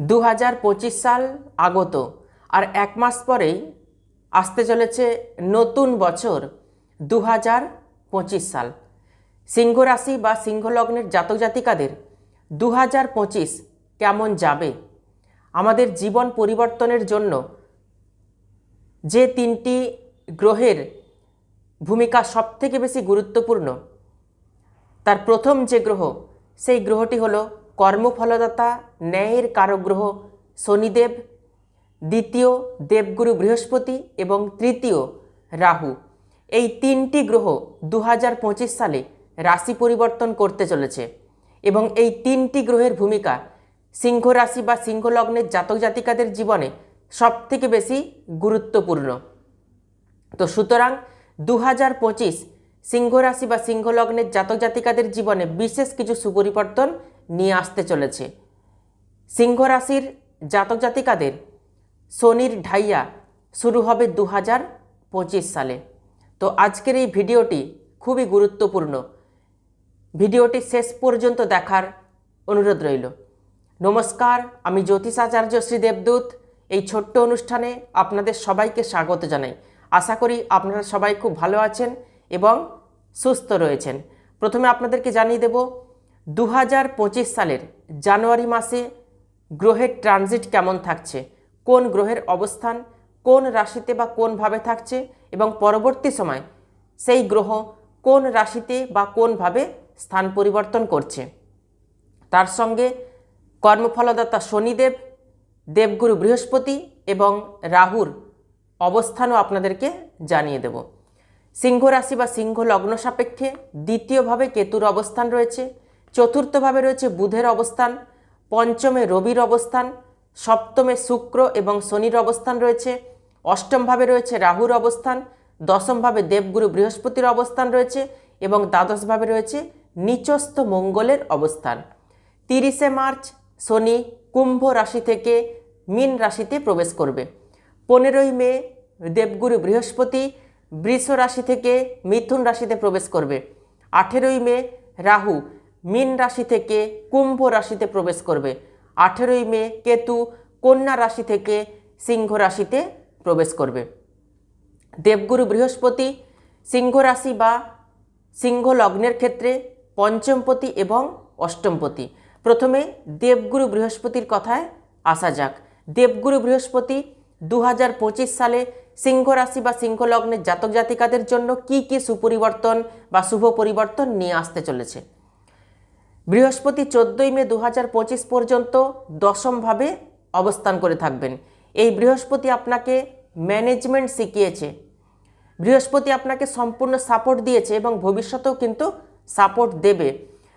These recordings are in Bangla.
দু হাজার পঁচিশ সাল আগত আর এক মাস পরেই আসতে চলেছে নতুন বছর দু হাজার পঁচিশ সাল। সিংহ রাশি বা সিংহ লগ্নের জাতক জাতিকাদের দু হাজার পঁচিশ কেমন যাবে? আমাদের জীবন পরিবর্তনের জন্য যে তিনটি গ্রহের ভূমিকা সবথেকে বেশি গুরুত্বপূর্ণ, তার প্রথম যে গ্রহ, সেই গ্রহটি হল কর্মফলদাতা, ন্যায়ের কারক গ্রহ শনিদেব, দ্বিতীয় দেবগুরু বৃহস্পতি এবং তৃতীয় রাহু। এই তিনটি গ্রহ দু হাজার পঁচিশ সালে রাশি পরিবর্তন করতে চলেছে এবং এই তিনটি গ্রহের ভূমিকা সিংহ রাশি বা সিংহ লগ্নের জাতক জাতিকাদের জীবনে সবথেকে বেশি গুরুত্বপূর্ণ। তো সুতরাং দু হাজার পঁচিশ সিংহ রাশি বা সিংহ লগ্নের জাতক জাতিকাদের জীবনে বিশেষ কিছু সুপরিবর্তন নিয়ে আসতে চলেছে। সিংহ রাশির জাতক জাতিকাদের শনির ঢাইয়া শুরু হবে দু হাজার পঁচিশ সালে। তো আজকের এই ভিডিওটি খুবই গুরুত্বপূর্ণ। ভিডিওটি শেষ পর্যন্ত দেখার অনুরোধ রইল। নমস্কার, আমি জ্যোতিষাচার্য শ্রী দেবদূত। এই ছোট্ট অনুষ্ঠানে আপনাদের সবাইকে স্বাগত জানাই। আশা করি আপনারা সবাই খুব ভালো আছেন এবং সুস্থ রয়েছেন। প্রথমে আপনাদেরকে জানিয়ে দেব দু হাজার পঁচিশ সালের জানুয়ারি মাসে গ্রহের ট্রানজিট কেমন থাকছে? কোন গ্রহের অবস্থান? কোন রাশিতে বা কোনভাবে থাকছে? এবং পরবর্তী সময় সেই গ্রহ কোন রাশিতে বা কোনভাবে স্থান পরিবর্তন করছে? তার সঙ্গে কর্মফলদাতা শনিদেব, দেবগুরু বৃহস্পতি এবং রাহুর অবস্থানও আপনাদেরকে জানিয়ে দেব। সিংহ রাশি বা সিংহ লগ্ন সাপেক্ষে দ্বিতীয়ভাবে কেতুর অবস্থান রয়েছে। চতুর্থভাবে রয়েছে বুধের অবস্থান, পঞ্চমে রবির অবস্থান, সপ্তমে শুক্র এবং শনির অবস্থান রয়েছে, অষ্টমভাবে রয়েছে রাহুর অবস্থান, দশমভাবে দেবগুরু বৃহস্পতির অবস্থান রয়েছে এবং দ্বাদশভাবে রয়েছে নিচস্থ মঙ্গলের অবস্থান। তিরিশে মার্চ, শনি কুম্ভ রাশি থেকে মীন রাশিতে প্রবেশ করবে। পনেরোই মে, দেবগুরু বৃহস্পতি বৃষ রাশি থেকে মিথুন রাশিতে প্রবেশ করবে। আঠেরোই মে, রাহু মীন রাশি থেকে কুম্ভ রাশিতে প্রবেশ করবে। আঠেরোই মে কেতু কন্যা রাশি থেকে সিংহ রাশিতে প্রবেশ করবে। দেবগুরু বৃহস্পতি সিংহ রাশি বা সিংহ লগ্নের ক্ষেত্রে পঞ্চমপতি এবং অষ্টমপতি। প্রথমে দেবগুরু বৃহস্পতির কথায় আসা যাক। দেবগুরু বৃহস্পতি দু হাজার পঁচিশ সালে সিংহ রাশি বা সিংহ লগ্নের জাতক জাতিকাদের জন্য কি কি সুপরিবর্তন বা শুভ পরিবর্তন নিয়ে আসতে চলেছে? বৃহস্পতি চোদ্দোই মে দু হাজার পঁচিশ পর্যন্ত দশমভাবে অবস্থান করে থাকবেন। এই বৃহস্পতি আপনাকে ম্যানেজমেন্ট শিখিয়েছে। বৃহস্পতি আপনাকে সম্পূর্ণ সাপোর্ট দিয়েছে এবং ভবিষ্যতেও কিন্তু সাপোর্ট দেবে।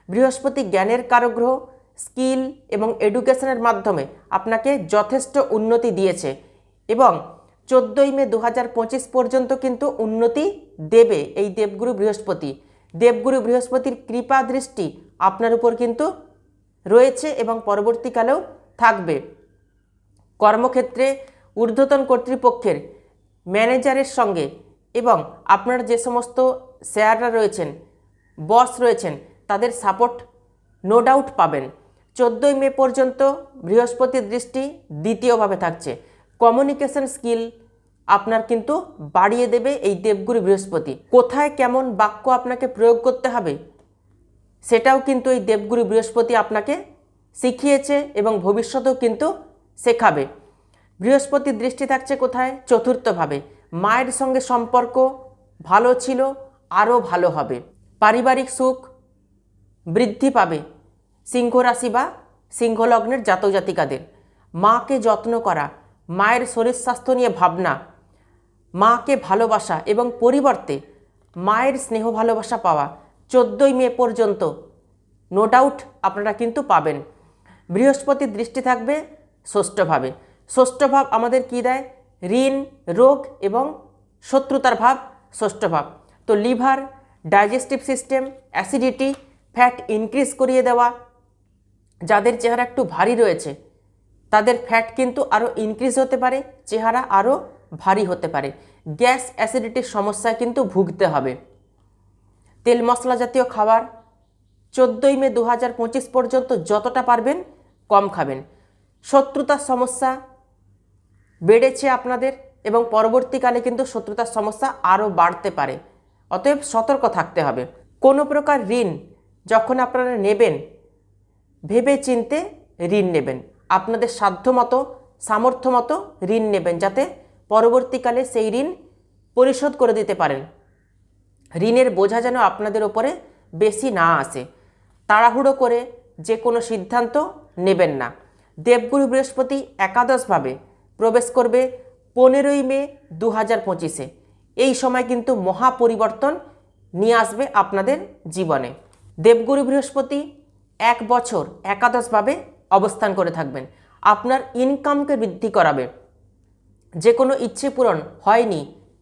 বৃহস্পতি জ্ঞানের কারগ্রহ, স্কিল এবং এডুকেশনের মাধ্যমে আপনাকে যথেষ্ট উন্নতি দিয়েছে এবং চোদ্দোই মে দু হাজার পঁচিশ পর্যন্ত কিন্তু উন্নতি দেবে এই দেবগুরু বৃহস্পতি। দেবগুরু বৃহস্পতির কৃপা দৃষ্টি আপনার উপর কিন্তু রয়েছে এবং পরবর্তীকালেও থাকবে। কর্মক্ষেত্রে ঊর্ধ্বতন কর্তৃপক্ষের ম্যানেজারের সঙ্গে এবং আপনার যে সমস্ত শেয়াররা রয়েছেন, বস রয়েছেন, তাদের সাপোর্ট নো ডাউট পাবেন। চোদ্দোই মে পর্যন্ত বৃহস্পতির দৃষ্টি দ্বিতীয়ভাবে থাকছে। কমিউনিকেশন স্কিল আপনার কিন্তু বাড়িয়ে দেবে এই দেবগুরু বৃহস্পতি। কোথায় কেমন বাক্য আপনাকে প্রয়োগ করতে হবে, সেটাও কিন্তু এই দেবগুরু বৃহস্পতি আপনাকে শিখিয়েছে এবং ভবিষ্যতেও কিন্তু শেখাবে। বৃহস্পতির দৃষ্টি থাকছে কোথায়? চতুর্থভাবে। মায়ের সঙ্গে সম্পর্ক ভালো ছিল, আরও ভালো হবে। পারিবারিক সুখ বৃদ্ধি পাবে সিংহ রাশি বা সিংহলগ্নের জাতক জাতিকাদের। মাকে যত্ন করা, মায়ের শরীর স্বাস্থ্য নিয়ে ভাবনা মাকে ভালোবাসা এবং পরিবর্তে মায়ের স্নেহ ভালোবাসা পাওয়া চোদ্দোই মে পর্যন্ত নো ডাউট আপনারা কিন্তু পাবেন। বৃহস্পতির দৃষ্টি থাকবে ষষ্ঠভাবে। ষষ্ঠভাব আমাদের কী দেয়? ঋণ, রোগ এবং শত্রুতার ভাব ষষ্ঠ ভাব তো liver, digestive system, acidity, fat increase করিয়ে দেওয়া, যাদের চেহারা একটু ভারী রয়েছে, তাদের ফ্যাট কিন্তু আরও ইনক্রিজ হতে পারে, চেহারা আরও ভারী হতে পারে। গ্যাস অ্যাসিডিটির সমস্যায় কিন্তু ভুগতে হবে। তেল মশলা জাতীয় খাবার চোদ্দোই মে দু হাজার পঁচিশ পর্যন্ত যতটা পারবেন কম খাবেন। শত্রুতার সমস্যা বেড়েছে আপনাদের এবং পরবর্তীকালে কিন্তু শত্রুতার সমস্যা আরও বাড়তে পারে। অতএব সতর্ক থাকতে হবে। কোনো প্রকার ঋণ যখন আপনারা নেবেন ভেবে চিনতে ঋণ নেবেন। আপনাদের সাধ্যমতো সামর্থ্য মতো ঋণ নেবেন যাতে পরবর্তীকালে সেই ঋণ পরিশোধ করে দিতে পারেন। ঋণের বোঝা যেন আপনাদের ওপরে বেশি না আসে। তাড়াহুড়ো করে যে কোনো সিদ্ধান্ত নেবেন না। দেবগুরু বৃহস্পতি একাদশভাবে প্রবেশ করবে পনেরোই মে দু হাজার পঁচিশে। এই সময় কিন্তু মহা পরিবর্তন নিয়ে আসবে আপনাদের জীবনে। দেবগুরু বৃহস্পতি এক বছর একাদশভাবে অবস্থান করে থাকবেন। আপনার ইনকামকে বৃদ্ধি করাবে। যে কোনো ইচ্ছে পূরণ হয়নি।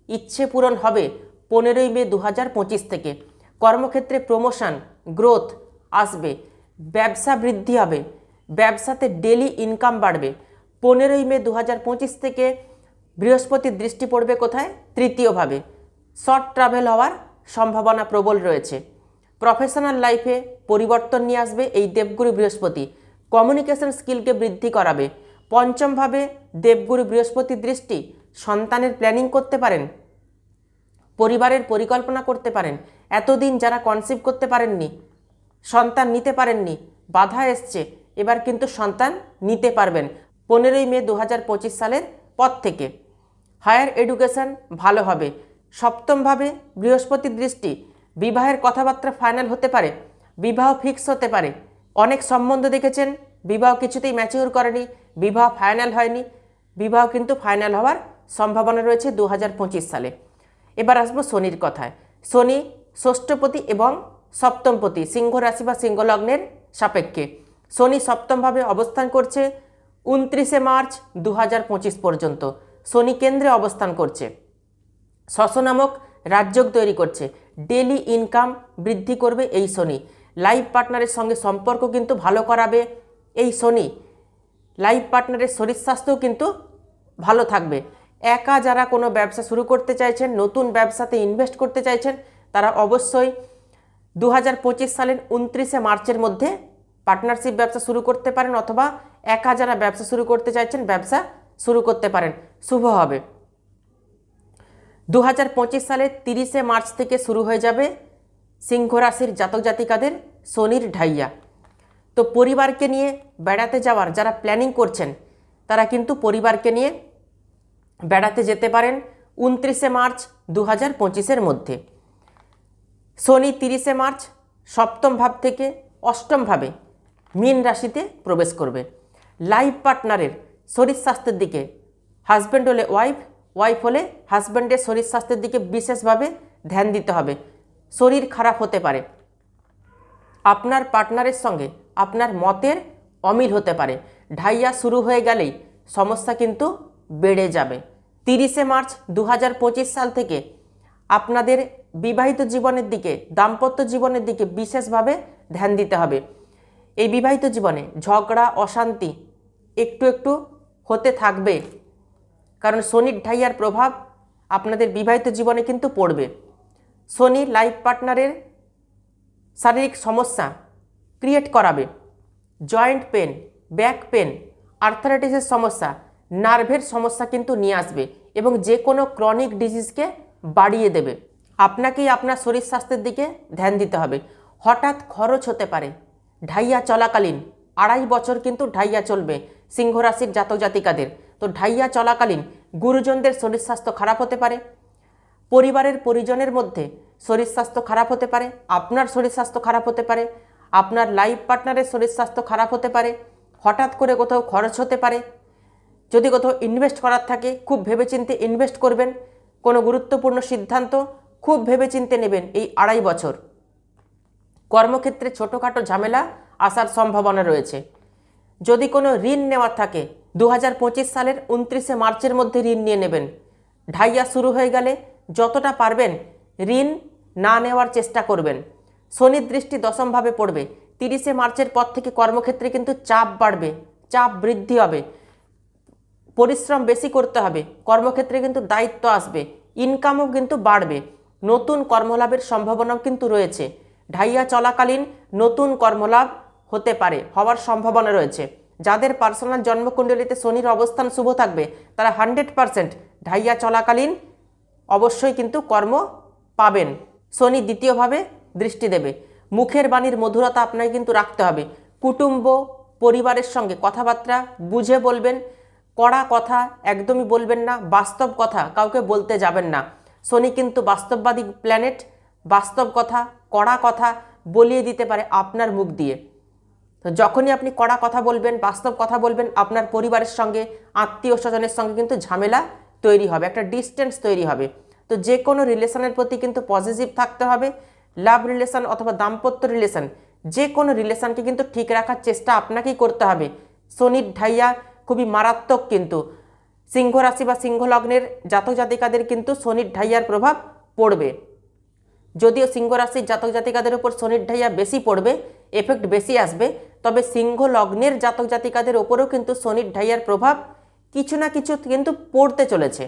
ইচ্ছে পূরণ হবে পনেরোই মে দু হাজার পঁচিশ থেকে। কর্মক্ষেত্রে প্রমোশন, গ্রোথ আসবে, ব্যবসা বৃদ্ধি হবে, ব্যবসাতে ডেলি ইনকাম বাড়বে। পনেরোই মে দু হাজার পঁচিশ থেকে বৃহস্পতির দৃষ্টি পড়বে কোথায়? তৃতীয়ভাবে, শর্ট ট্রাভেল হওয়ার সম্ভাবনা প্রবল রয়েছে। প্রফেশনাল লাইফে পরিবর্তন নিয়ে আসবে এই দেবগুরু বৃহস্পতি। কমিউনিকেশন স্কিলকে বৃদ্ধি করাবে। পঞ্চমভাবে দেবগুরু বৃহস্পতির দৃষ্টি সন্তানের প্ল্যানিং করতে পারেন, পরিবারের পরিকল্পনা করতে পারেন, এতদিন যারা কনসিভ করতে পারেননি, সন্তান নিতে পারেননি, বাধা এসছে, এবার কিন্তু সন্তান নিতে পারবেন পনেরোই মে দু হাজার পঁচিশ সালের পর থেকে। হায়ার এডুকেশন ভালো হবে, সপ্তমভাবে বৃহস্পতির দৃষ্টি, বিবাহের কথাবার্তা ফাইনাল হতে পারে, বিবাহ ফিক্স হতে পারে, অনেক সম্বন্ধ দেখেছেন বিবাহ কিছুতেই ম্যাচিওর করেনি, বিবাহ ফাইনাল হয়নি, বিবাহ কিন্তু ফাইনাল হওয়ার সম্ভাবনা রয়েছে দু হাজার পঁচিশ সালে। এবার আসব শনির কথায়। শনি ষষ্ঠপতি এবং সপ্তমপতি, সিংহ রাশি বা সিংহ লগ্নের সাপেক্ষে। শনি সপ্তমভাবে অবস্থান করছে উনত্রিশে মার্চ দু হাজার পঁচিশ পর্যন্ত। শনি কেন্দ্রে অবস্থান করছে। শশ নামক রাজযোগ তৈরি করছে। ডেলি ইনকাম বৃদ্ধি করবে এই শনি। লাইফ পার্টনারের সঙ্গে সম্পর্ক কিন্তু ভালো করাবে। এই শনি লাইফ পার্টনারের শরীর স্বাস্থ্যও কিন্তু ভালো থাকবে। একা যারা কোনো ব্যবসা শুরু করতে চাইছেন, নতুন ব্যবসাতে ইনভেস্ট করতে চাইছেন, তারা অবশ্যই দু হাজার পঁচিশ সালের উনত্রিশে মার্চের মধ্যে পার্টনারশিপ ব্যবসা শুরু করতে পারেন অথবা একা যারা ব্যবসা শুরু করতে চাইছেন, ব্যবসা শুরু করতে পারেন। শুভ হবে। দু হাজার পঁচিশ সালের তিরিশে মার্চ থেকে শুরু হয়ে যাবে সিংহ রাশির জাতক জাতিকাদের শনির ঢাইয়া। তো পরিবারকে নিয়ে বেড়াতে যাওয়ার, যারা প্ল্যানিং করছেন, তারা কিন্তু পরিবারকে নিয়ে বেড়াতে যেতে পারেন উনত্রিশে মার্চ দু হাজার পঁচিশের মধ্যে। শনি তিরিশে মার্চ সপ্তম ভাব থেকে অষ্টম ভাবে মীন রাশিতে প্রবেশ করবে। লাইফ পার্টনারের শরীর স্বাস্থ্যের দিকে হাজব্যান্ড হলে ওয়াইফ ওয়াইফ হলে হাজব্যান্ডের শরীর স্বাস্থ্যের দিকে বিশেষভাবে ধ্যান দিতে হবে। শরীর খারাপ হতে পারে। আপনার পার্টনারের সঙ্গে আপনার মতের অমিল হতে পারে। ঢাইয়া শুরু হয়ে গেলেই সমস্যা কিন্তু বেড়ে যাবে। তিরিশে মার্চ দু হাজার পঁচিশ সাল থেকে আপনাদের বিবাহিত জীবনের দিকে, দাম্পত্য জীবনের দিকে বিশেষভাবে ধ্যান দিতে হবে। এই বিবাহিত জীবনে ঝগড়া, অশান্তি একটু একটু হতে থাকবে। কারণ শনির ঢাইয়ার প্রভাব আপনাদের বিবাহিত জীবনে কিন্তু পড়বে। শনি লাইফ পার্টনারের শারীরিক সমস্যা ক্রিয়েট করাবে। জয়েন্ট পেন, ব্যাক পেন, আর্থারাইটিসের সমস্যা, নার্ভের সমস্যা কিন্তু নিয়ে আসবে এবং যে কোনো ক্রনিক ডিজিজকে বাড়িয়ে দেবে। আপনাকেই আপনার শরীর স্বাস্থ্যের দিকে ধ্যান দিতে হবে। হঠাৎ খরচ হতে পারে। ঢাইয়া চলাকালীন, আড়াই বছর কিন্তু ঢাইয়া চলবে সিংহ রাশির জাতক জাতিকাদের। তো ঢাইয়া চলাকালীন গুরুজনদের শরীর স্বাস্থ্য খারাপ হতে পারে। পরিবারের পরিজনের মধ্যে শরীর স্বাস্থ্য খারাপ হতে পারে। আপনার শরীর স্বাস্থ্য খারাপ হতে পারে। আপনার লাইফ পার্টনারের শরীর স্বাস্থ্য খারাপ হতে পারে, হঠাৎ করে কোথাও খরচ হতে পারে। যদি কোথাও ইনভেস্ট করার থাকে, খুব ভেবেচিন্তে ইনভেস্ট করবেন। কোনো গুরুত্বপূর্ণ সিদ্ধান্ত খুব ভেবেচিন্তে নেবেন এই আড়াই বছর। কর্মক্ষেত্রে ছোটোখাটো ঝামেলা আসার সম্ভাবনা রয়েছে। যদি কোনো ঋণ নেওয়ার থাকে দু হাজার পঁচিশ সালের উনত্রিশে মার্চের মধ্যে ঋণ নিয়ে নেবেন। ঢাইয়া শুরু হয়ে গেলে যতটা পারবেন ঋণ না নেওয়ার চেষ্টা করবেন। শনির দৃষ্টি দশমভাবে পড়বে। তিরিশে মার্চের পর থেকে কর্মক্ষেত্রে কিন্তু চাপ বাড়বে, চাপ বৃদ্ধি হবে। পরিশ্রম বেশি করতে হবে, কর্মক্ষেত্রে কিন্তু দায়িত্ব আসবে ইনকামও কিন্তু বাড়বে। নতুন কর্মলাভের সম্ভাবনাও কিন্তু রয়েছে। ঢাইয়া চলাকালীন নতুন কর্মলাভ হতে পারে, হওয়ার সম্ভাবনা রয়েছে। যাদের পার্সোনাল জন্মকুণ্ডলিতে শনির অবস্থান শুভ থাকবে, তারা হান্ড্রেড পারসেন্ট ঢাইয়া চলাকালীন অবশ্যই কিন্তু কর্ম পাবেন। শনি দ্বিতীয়ভাবে দৃষ্টি দেবে। মুখের বাণীর মধুরতা আপনাকে কিন্তু রাখতে হবে। কুটুম্ব পরিবারের সঙ্গে কথাবার্তা বুঝে বলবেন, কড়া কথা একদমই বলবেন না, বাস্তব কথা কাউকে বলতে যাবেন না। শনি কিন্তু বাস্তববাদী প্ল্যানেট বাস্তব কথা, কড়া কথা বলিয়ে দিতে পারে আপনার মুখ দিয়ে। তো যখনই আপনি কড়া কথা বলবেন, বাস্তব কথা বলবেন, আপনার পরিবারের সঙ্গে, আত্মীয় স্বজনের সঙ্গে কিন্তু ঝামেলা তৈরি হবে, একটা ডিস্টেন্স তৈরি হবে। তো যে কোনো রিলেশনের প্রতি কিন্তু পজিটিভ থাকতে হবে। লাভ রিলেশন অথবা দাম্পত্য রিলেশন, যে কোনো রিলেশনকে কিন্তু ঠিক রাখার চেষ্টা আপনাকেই করতে হবে। শনির ঢাইয়া খুবই মারাত্মক কিন্তু। সিংহ রাশি বা সিংহ লগ্নের জাতক জাতিকাদের কিন্তু শনির ঢাইয়ার প্রভাব পড়বে। যদিও সিংহ রাশির জাতক জাতিকাদের উপর শনির ঢাইয়া বেশি পড়বে এফেক্ট বেশি আসবে, তবে সিংহ লগ্নের জাতক জাতিকাদের ওপরেও কিন্তু শনির ঢাইয়ার প্রভাব কিছু না কিছু কিন্তু পড়তে চলেছে।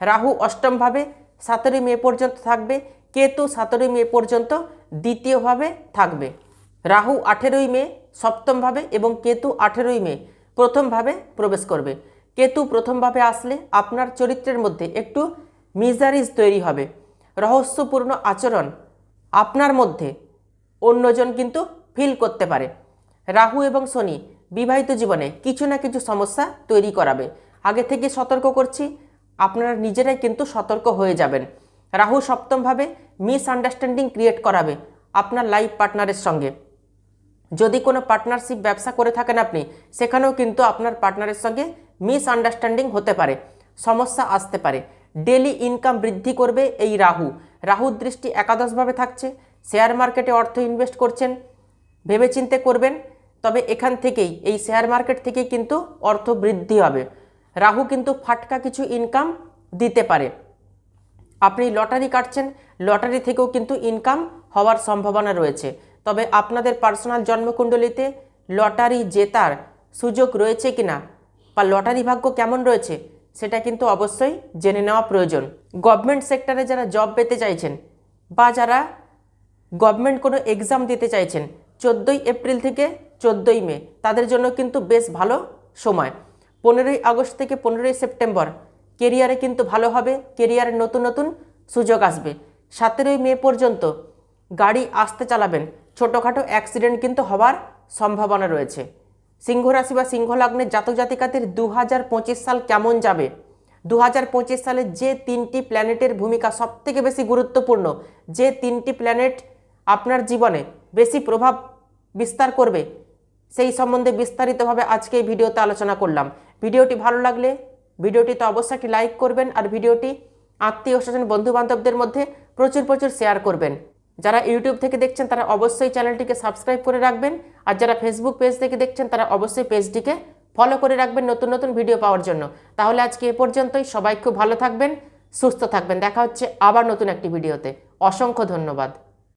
রাহু অষ্টমভাবে সতেরোই মে পর্যন্ত থাকবে কেতু সতেরোই মে পর্যন্ত দ্বিতীয়ভাবে থাকবে। রাহু আঠেরোই মে সপ্তমভাবে এবং কেতু আঠেরোই মে প্রথমভাবে প্রবেশ করবে। কেতু প্রথমভাবে আসলে আপনার চরিত্রের মধ্যে একটু মিজারিজ তৈরি হবে। রহস্যপূর্ণ আচরণ আপনার মধ্যে অন্যজন কিন্তু ফিল করতে পারে। রাহু এবং শনি বিবাহিত জীবনে কিছু না কিছু সমস্যা তৈরি করাবে। আগে থেকে সতর্ক করছি, আপনারা নিজেরাই কিন্তু সতর্ক হয়ে যাবেন। রাহু সপ্তমভাবে মিস আন্ডারস্ট্যান্ডিং ক্রিয়েট করাবে আপনার লাইফ পার্টনারের সঙ্গে। যদি কোনো পার্টনারশিপ ব্যবসা করে থাকেন আপনি, সেখানেও কিন্তু আপনার পার্টনারের সঙ্গে মিস আন্ডারস্ট্যান্ডিং হতে পারে, সমস্যা আসতে পারে। ডেলি ইনকাম বৃদ্ধি করবে এই রাহু। রাহুর দৃষ্টি একাদশভাবে থাকছে শেয়ার মার্কেটে অর্থ ইনভেস্ট করছেন, ভেবেচিন্তে করবেন, তবে এখান থেকেই, এই শেয়ার মার্কেট থেকেই কিন্তু অর্থ বৃদ্ধি হবে। রাহু কিন্তু ফাটকা কিছু ইনকাম দিতে পারে। আপনি লটারি কাটছেন, লটারি থেকেও কিন্তু ইনকাম হওয়ার সম্ভাবনা রয়েছে। তবে আপনাদের পার্সোনাল জন্মকুণ্ডলিতে লটারি জেতার সুযোগ রয়েছে কিনা বা লটারি ভাগ্য কেমন রয়েছে, সেটা কিন্তু অবশ্যই জেনে নেওয়া প্রয়োজন। গভর্নমেন্ট সেক্টরে যারা জব পেতে চাইছেন বা যারা গভর্নমেন্ট কোনো এক্সাম দিতে চাইছেন, চোদ্দোই এপ্রিল থেকে চোদ্দোই মে, তাদের জন্য কিন্তু বেশ ভালো সময়। পনেরোই আগস্ট থেকে পনেরোই সেপ্টেম্বর কেরিয়ারে কিন্তু ভালো হবে, কেরিয়ারে নতুন নতুন সুযোগ আসবে। সতেরোই মে পর্যন্ত গাড়ি আসতে চালাবেন। ছোটোখাটো অ্যাক্সিডেন্ট কিন্তু হওয়ার সম্ভাবনা রয়েছে। সিংহ রাশি বা সিংহ লগ্নের জাতক জাতিকাদের দু হাজার পঁচিশ সাল কেমন যাবে? দু হাজার পঁচিশ সালে যে তিনটি প্ল্যানেটের ভূমিকা সবথেকে বেশি গুরুত্বপূর্ণ, যে তিনটি প্ল্যানেট আপনার জীবনে বেশি প্রভাব বিস্তার করবে, সেই সম্বন্ধে বিস্তারিতভাবে আজকে এই ভিডিওতে আলোচনা করলাম। ভিডিওটি ভালো লাগলে ভিডিওটিতে অবশ্যই একটি লাইক করবেন আর ভিডিওটি আত্মীয় স্বজন বন্ধু বান্ধবদের মধ্যে প্রচুর প্রচুর শেয়ার করবেন। যারা ইউটিউব থেকে দেখছেন, তারা অবশ্যই চ্যানেলটিকে সাবস্ক্রাইব করে রাখবেন আর যারা ফেসবুক পেজ থেকে দেখছেন, তারা অবশ্যই পেজটিকে ফলো করে রাখবেন নতুন নতুন ভিডিও পাওয়ার জন্য। তাহলে আজকে এ পর্যন্তই, সবাই খুব ভালো থাকবেন, সুস্থ থাকবেন। দেখা হচ্ছে আবার নতুন একটি ভিডিওতে অসংখ্য ধন্যবাদ।